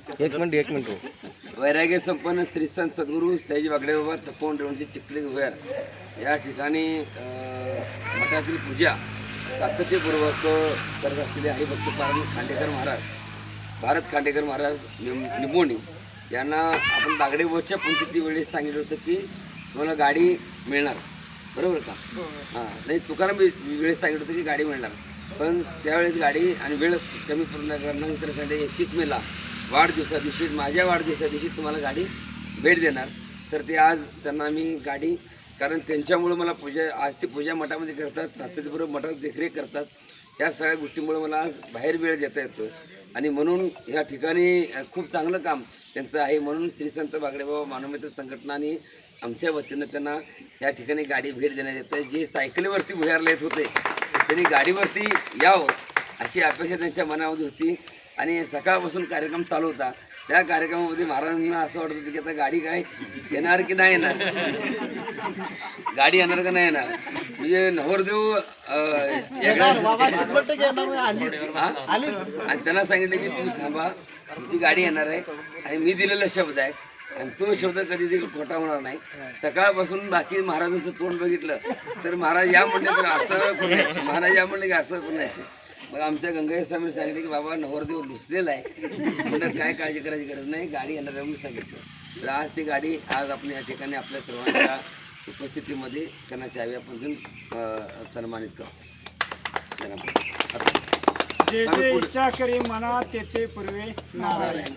एक मिनिट एक मिनिट हो. वैराग्य संपन्न श्री संत सद्गुरू सयाजी बागडे बाबा तपोवन रेवणचे चिखली या ठिकाणी मठातील पूजा सातत्यपूर्वक करत असलेले आई भक्त पारण खांडेकर महाराज भारत खांडेकर महाराज निम निंबोणी यांना आपण बागडे बाबाच्या पुण्यतिथी वेळेस सांगितलं होतं की तुम्हाला गाडी मिळणार. बरोबर का? हां नाही तुकाराम वेळेस सांगितलं होतं की गाडी मिळणार. पण त्यावेळेस गाडी आणि वेळ कमी करण्यानंतर सांगितलं एकवीस मेला वाढदिवसा दिवशी माझ्या वाढदिवसा दिवशी तुम्हाला गाडी भेट देणार. तर ते आज त्यांना मी गाडी कारण त्यांच्यामुळं मला पूजा आज ते पूजा मठामध्ये करतात सातत्यपूर्वक मठात देखरेख करतात. या सगळ्या गोष्टीमुळे मला आज बाहेर वेळ देता येतो आणि म्हणून ह्या ठिकाणी खूप चांगलं काम त्यांचं आहे. म्हणून श्री संत बागडेबाबा मानवमित्र संघटना आणि आमच्या वतीनं त्यांना या ठिकाणी गाडी भेट देण्यात येते जे सायकलीवरती भुयारला येत होते त्यांनी गाडीवरती यावं अशी अपेक्षा त्यांच्या मनामध्ये होती. आणि सकाळपासून कार्यक्रम चालू होता. त्या कार्यक्रमामध्ये महाराजांना असं वाटत होतं की आता गाडी काय येणार की नाही येणार? गाडी येणार का नाही येणार? म्हणजे नवरदेव? आणि त्यांना सांगितलं की तुम्ही थांबा तुमची गाडी येणार आहे. आणि मी दिलेला शब्द आहे. आणि तो शब्द कधी देखील खोटा होणार नाही. सकाळपासून बाकी महाराजांचं तोंड बघितलं तर महाराज या म्हणले तर असं कोणायचे महाराज या म्हणले की असं कोणायचे मग आमच्या गंगाई स्वामी सांगितले की बाबा नवरदेव लुसलेला आहे. म्हणतात काय काळजी करायची गरज नाही गाडी येणार म्हणून सांगितलं. तर आज ती गाडी आज आपण या ठिकाणी आपल्या सर्वांच्या उपस्थितीमध्ये त्यांना चावी आपण सन्मानित करू. धन्यवाद. आता- जे जे इच्छा करी मना ते ते पूर्वे नारायण नारायण.